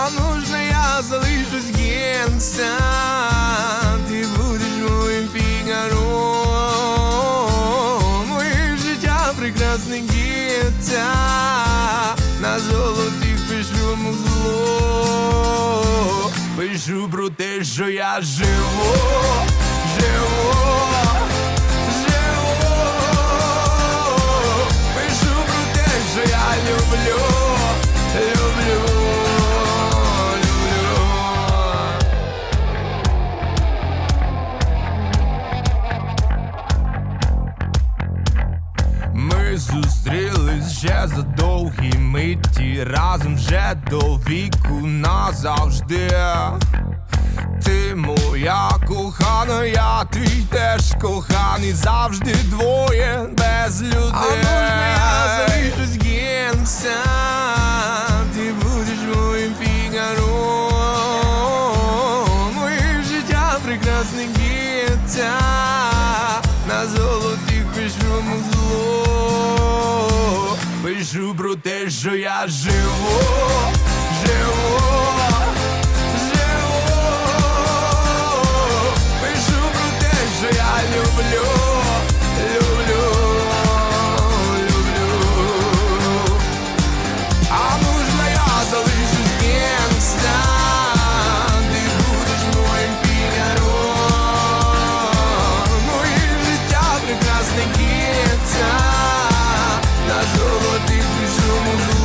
А нужно я залишусь генсом Ти будеш моїм фігаром Моє життя прекрасне гіття На золотих пишу музло Пишу про те, що я живу, живу. Ми зустрілись ще за довгі миті, разом вже до віку назавжди. Ти моя кохана, я твій теж коханий, завжди двоє без людей. Зло, пишу про те, що я живу, живу. Живу, пишу про те, що я люблю, на золотих пишу